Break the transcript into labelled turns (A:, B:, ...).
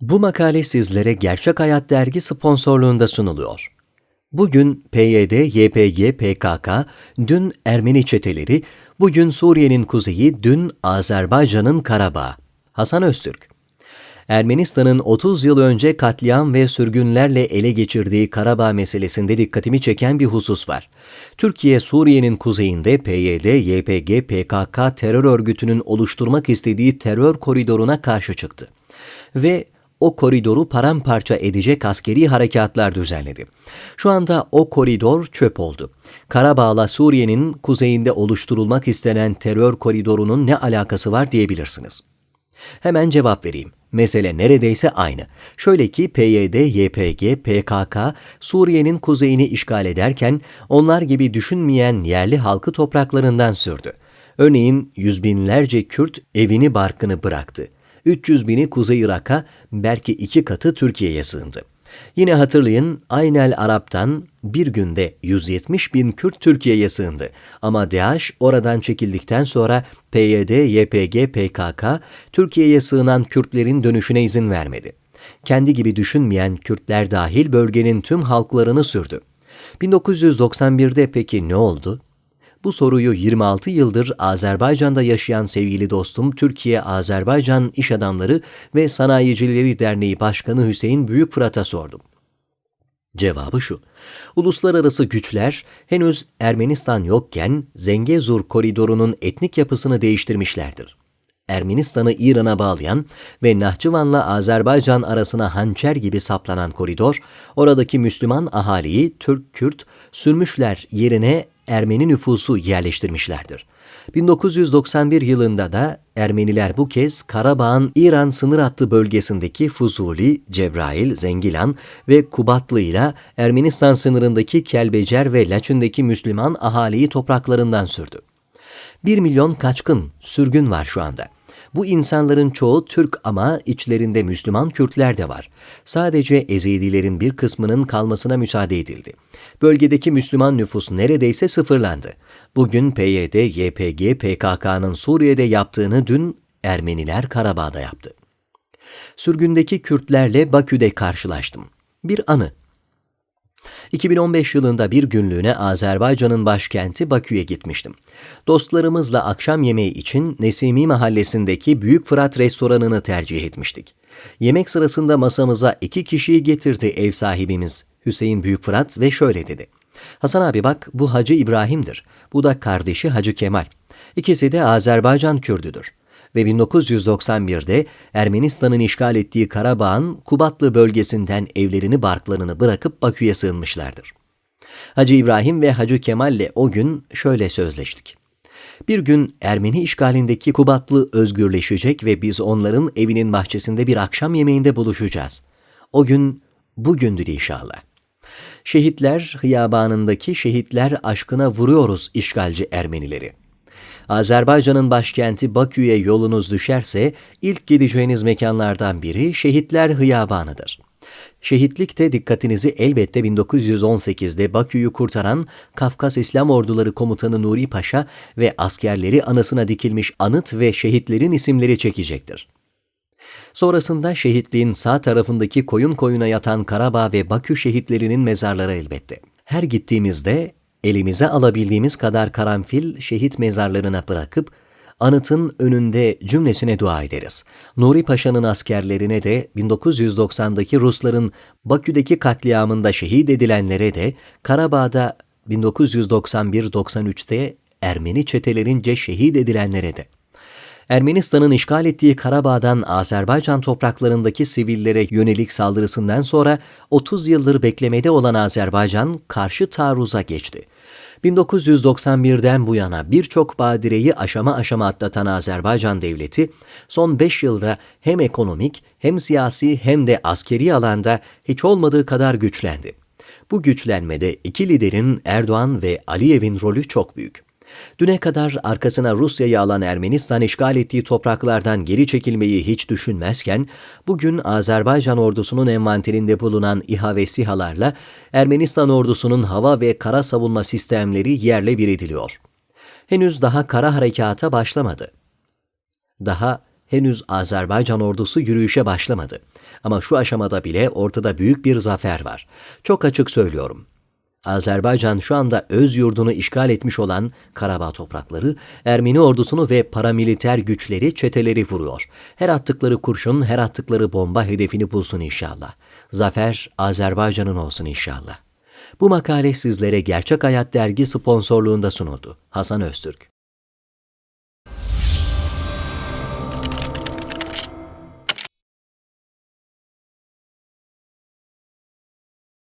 A: Bu makale sizlere Gerçek Hayat Dergi sponsorluğunda sunuluyor. Bugün PYD, YPG, PKK, dün Ermeni çeteleri, bugün Suriye'nin kuzeyi, dün Azerbaycan'ın Karabağ. Hasan Öztürk Ermenistan'ın 30 yıl önce katliam ve sürgünlerle ele geçirdiği Karabağ meselesinde dikkatimi çeken bir husus var. Türkiye, Suriye'nin kuzeyinde PYD, YPG, PKK terör örgütünün oluşturmak istediği terör koridoruna karşı çıktı. Ve o koridoru paramparça edecek askeri harekatlar düzenledi. Şu anda o koridor çöp oldu. Karabağ'la Suriye'nin kuzeyinde oluşturulmak istenen terör koridorunun ne alakası var diyebilirsiniz. Hemen cevap vereyim. Mesele neredeyse aynı. Şöyle ki PYD, YPG, PKK Suriye'nin kuzeyini işgal ederken onlar gibi düşünmeyen yerli halkı topraklarından sürdü. Örneğin yüz binlerce Kürt evini barkını bıraktı. 300 bini Kuzey Irak'a belki iki katı Türkiye'ye sığındı. Yine hatırlayın Aynel Arap'tan bir günde 170 bin Kürt Türkiye'ye sığındı. Ama DAEŞ oradan çekildikten sonra PYD, YPG, PKK Türkiye'ye sığınan Kürtlerin dönüşüne izin vermedi. Kendi gibi düşünmeyen Kürtler dahil bölgenin tüm halklarını sürdü. 1991'de peki ne oldu? Bu soruyu 26 yıldır Azerbaycan'da yaşayan sevgili dostum Türkiye-Azerbaycan İş Adamları ve Sanayicileri Derneği Başkanı Hüseyin Büyük Fırat'a sordum. Cevabı şu. Uluslararası güçler henüz Ermenistan yokken Zengezur koridorunun etnik yapısını değiştirmişlerdir. Ermenistan'ı İran'a bağlayan ve Nahçıvan'la Azerbaycan arasına hançer gibi saplanan koridor, oradaki Müslüman ahaliyi Türk-Kürt sürmüşler yerine Ermeni nüfusu yerleştirmişlerdir. 1991 yılında da Ermeniler bu kez Karabağ'ın İran sınır hattı bölgesindeki Fuzuli, Cebrail, Zengilan ve Kubatlı ile Ermenistan sınırındaki Kelbecer ve Laçın'daki Müslüman ahaliyi topraklarından sürdü. 1 milyon kaçkın sürgün var şu anda. Bu insanların çoğu Türk ama içlerinde Müslüman Kürtler de var. Sadece Ezidilerin bir kısmının kalmasına müsaade edildi. Bölgedeki Müslüman nüfus neredeyse sıfırlandı. Bugün PYD, YPG, PKK'nın Suriye'de yaptığını dün Ermeniler Karabağ'da yaptı. Sürgündeki Kürtlerle Bakü'de karşılaştım. Bir anı. 2015 yılında bir günlüğüne Azerbaycan'ın başkenti Bakü'ye gitmiştim. Dostlarımızla akşam yemeği için Nesimi mahallesindeki Büyük Fırat restoranını tercih etmiştik. Yemek sırasında masamıza iki kişiyi getirdi ev sahibimiz Hüseyin Büyük Fırat ve şöyle dedi. Hasan abi bak bu Hacı İbrahim'dir. Bu da kardeşi Hacı Kemal. İkisi de Azerbaycan Kürdüdür ve 1991'de Ermenistan'ın işgal ettiği Karabağ'ın Kubatlı bölgesinden evlerini barklarını bırakıp Bakü'ye sığınmışlardır. Hacı İbrahim ve Hacı Kemal'le o gün şöyle sözleştik. Bir gün Ermeni işgalindeki Kubatlı özgürleşecek ve biz onların evinin bahçesinde bir akşam yemeğinde buluşacağız. O gün bugündür inşallah. Şehitler hıyabanındaki şehitler aşkına vuruyoruz işgalci Ermenileri.'' Azerbaycan'ın başkenti Bakü'ye yolunuz düşerse ilk gideceğiniz mekanlardan biri Şehitler Hıyabanı'dır. Şehitlik de dikkatinizi elbette 1918'de Bakü'yü kurtaran Kafkas İslam Orduları Komutanı Nuri Paşa ve askerleri anısına dikilmiş anıt ve şehitlerin isimleri çekecektir. Sonrasında şehitliğin sağ tarafındaki koyun koyuna yatan Karabağ ve Bakü şehitlerinin mezarları elbette. Her gittiğimizde elimize alabildiğimiz kadar karanfil şehit mezarlarına bırakıp anıtın önünde cümlesine dua ederiz. Nuri Paşa'nın askerlerine de 1990'daki Rusların Bakü'deki katliamında şehit edilenlere de Karabağ'da 1991-93'te Ermeni çetelerince şehit edilenlere de Ermenistan'ın işgal ettiği Karabağ'dan Azerbaycan topraklarındaki sivillere yönelik saldırısından sonra 30 yıldır beklemede olan Azerbaycan karşı taarruza geçti. 1991'den bu yana birçok badireyi aşama aşama atlatan Azerbaycan devleti, son 5 yılda hem ekonomik hem siyasi hem de askeri alanda hiç olmadığı kadar güçlendi. Bu güçlenmede iki liderin Erdoğan ve Aliyev'in rolü çok büyük. Düne kadar arkasına Rusya'yı alan Ermenistan işgal ettiği topraklardan geri çekilmeyi hiç düşünmezken, bugün Azerbaycan ordusunun envanterinde bulunan İHA ve SİHA'larla Ermenistan ordusunun hava ve kara savunma sistemleri yerle bir ediliyor. Henüz daha kara harekata başlamadı. Daha Henüz Azerbaycan ordusu yürüyüşe başlamadı. Ama şu aşamada bile ortada büyük bir zafer var. Çok açık söylüyorum. Azerbaycan şu anda öz yurdunu işgal etmiş olan Karabağ toprakları, Ermeni ordusunu ve paramiliter güçleri çeteleri vuruyor. Her attıkları kurşun, her attıkları bomba hedefini bulsun inşallah. Zafer Azerbaycan'ın olsun inşallah. Bu makale sizlere Gerçek Hayat Dergi sponsorluğunda sunuldu. Hasan Öztürk